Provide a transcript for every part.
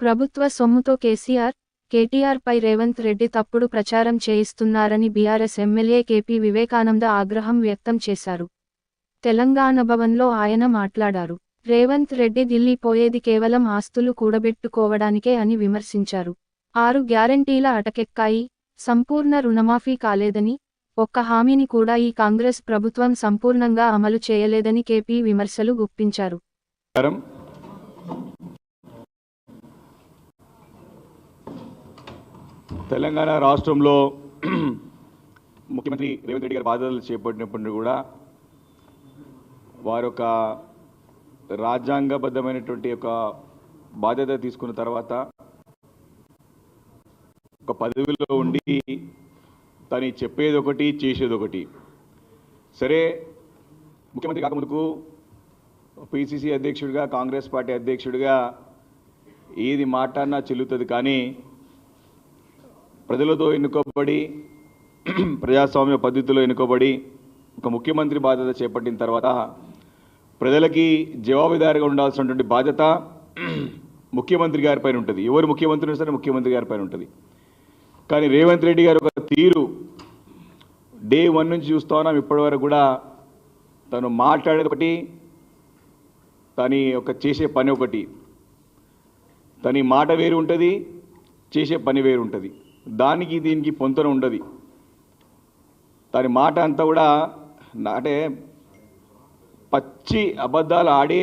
ప్రభుత్వ సొమ్ముతో కేసీఆర్ కేటీఆర్ పై రేవంత్ రెడ్డి తప్పుడు ప్రచారం చేయిస్తున్నారని బీఆర్ఎస్ ఎమ్మెల్యే కేపీ వివేకానంద ఆగ్రహం వ్యక్తం చేశారు. తెలంగాణ భవన్లో ఆయన మాట్లాడారు. రేవంత్ రెడ్డి ఢిల్లీ పోయేది కేవలం ఆస్తులు కూడబెట్టుకోవడానికే అని విమర్శించారు. ఆరు గ్యారంటీల అటకెక్కాయి సంపూర్ణ రుణమాఫీ కాలేదని ఒక్క హామీని కూడా ఈ కాంగ్రెస్ ప్రభుత్వం సంపూర్ణంగా అమలు చేయలేదని కేపీ విమర్శలు గుప్పించారు. తెలంగాణ రాష్ట్రంలో ముఖ్యమంత్రి రేవంత్ రెడ్డి గారు బాధ్యతలు చేపట్టినప్పటి కూడా వారు ఒక రాజ్యాంగబద్ధమైనటువంటి ఒక బాధ్యత తీసుకున్న తర్వాత ఒక పదవిలో ఉండి తను చెప్పేది ఒకటి చేసేది ఒకటి సరే ముఖ్యమంత్రి కాకముందుకు పిసిసి అధ్యక్షుడిగా కాంగ్రెస్ పార్టీ అధ్యక్షుడిగా ఏది మాట్లాడినా చెల్లుతుంది కానీ ప్రజలతో ఎన్నుకోబడి ప్రజాస్వామ్య పద్ధతిలో ఎన్నుకోబడి ఒక ముఖ్యమంత్రి బాధ్యత చేపట్టిన తర్వాత ప్రజలకి జవాబుదారిగా ఉండాల్సినటువంటి బాధ్యత ముఖ్యమంత్రి గారి పైన ఉంటుంది. ఎవరు ముఖ్యమంత్రి సరే ముఖ్యమంత్రి గారి పైన ఉంటుంది. కానీ రేవంత్ రెడ్డి గారు ఒక తీరు. డే వన్ నుంచి చూస్తా ఉన్నాం ఇప్పటి వరకు కూడా తను మాట్లాడేది ఒకటి తని ఒక చేసే పని ఒకటి. తని మాట వేరు ఉంటుంది చేసే పని వేరు ఉంటుంది. దానికి దీనికి పొంతన ఉండదు. దాని మాట అంతా కూడా అంటే పచ్చి అబద్ధాలు ఆడే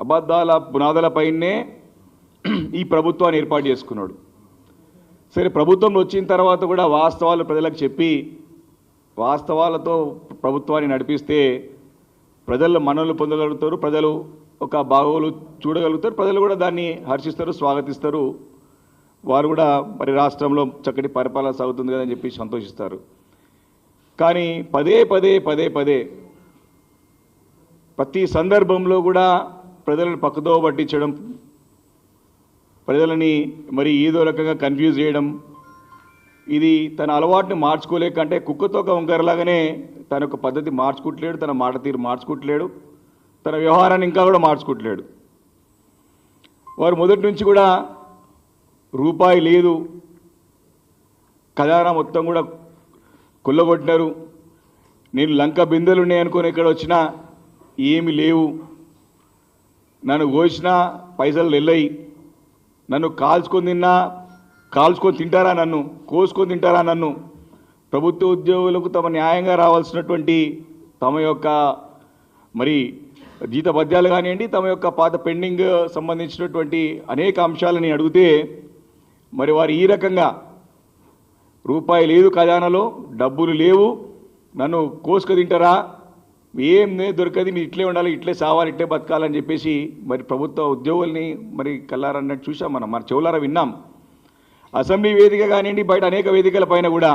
అబద్ధాల పునాదులపైనే ఈ ప్రభుత్వాన్ని ఏర్పాటు చేసుకున్నాడు. సరే ప్రభుత్వం వచ్చిన తర్వాత కూడా వాస్తవాలు ప్రజలకు చెప్పి వాస్తవాలతో ప్రభుత్వాన్ని నడిపిస్తే ప్రజలు మనలు పొందగలుగుతారు ప్రజలు ఒక బాగోలు చూడగలుగుతారు ప్రజలు కూడా దాన్ని హర్షిస్తారు స్వాగతిస్తారు. వారు కూడా మరి రాష్ట్రంలో చక్కటి పరిపాలన సాగుతుంది కదని చెప్పి సంతోషిస్తారు. కానీ పదే పదే పదే పదే ప్రతి సందర్భంలో కూడా ప్రజలను పక్కదో పట్టించడం ప్రజలని మరి ఏదో రకంగా కన్ఫ్యూజ్ చేయడం ఇది తన అలవాటుని మార్చుకోలేకంటే కుక్కతోక వంకరలాగానే తన యొక్క పద్ధతి మార్చుకుంటలేడు తన మాట తీరు మార్చుకుంటలేడు తన వ్యవహారాన్ని ఇంకా కూడా మార్చుకుంటలేడు. వారు మొదటి నుంచి కూడా రూపాయి లేదు. ఖజానా మొత్తం కూడా కొల్లగొట్టినారు. నేను లంక బిందెలు ఉన్నాయనుకొని ఇక్కడ వచ్చినా ఏమి లేవు. నన్ను కోసినా పైసలు వెళ్ళయి నన్ను కాల్చుకొని తిన్నా కాల్చుకొని తింటారా నన్ను? కోసుకొని తింటారా నన్ను? ప్రభుత్వ ఉద్యోగులకు తమ న్యాయంగా రావాల్సినటువంటి తమ యొక్క మరి జీతభత్యాలు కానివ్వండి తమ యొక్క పాత పెండింగ్ సంబంధించినటువంటి అనేక అంశాలని అడిగితే మరి వారు ఈ రకంగా రూపాయి లేదు ఖజానాలో డబ్బులు లేవు నన్ను కోసుకు తింటారా? ఏం నే దొరకది మీరు ఇట్లే ఉండాలి ఇట్లే సావాలి ఇట్లే బతకాలని చెప్పేసి మరి ప్రభుత్వ ఉద్యోగుల్ని మరి కల్లారన్నట్టు చూసాం మనం. మన చెవులారా విన్నాం. అసెంబ్లీ వేదిక కానివ్వండి బయట అనేక వేదికల పైన కూడా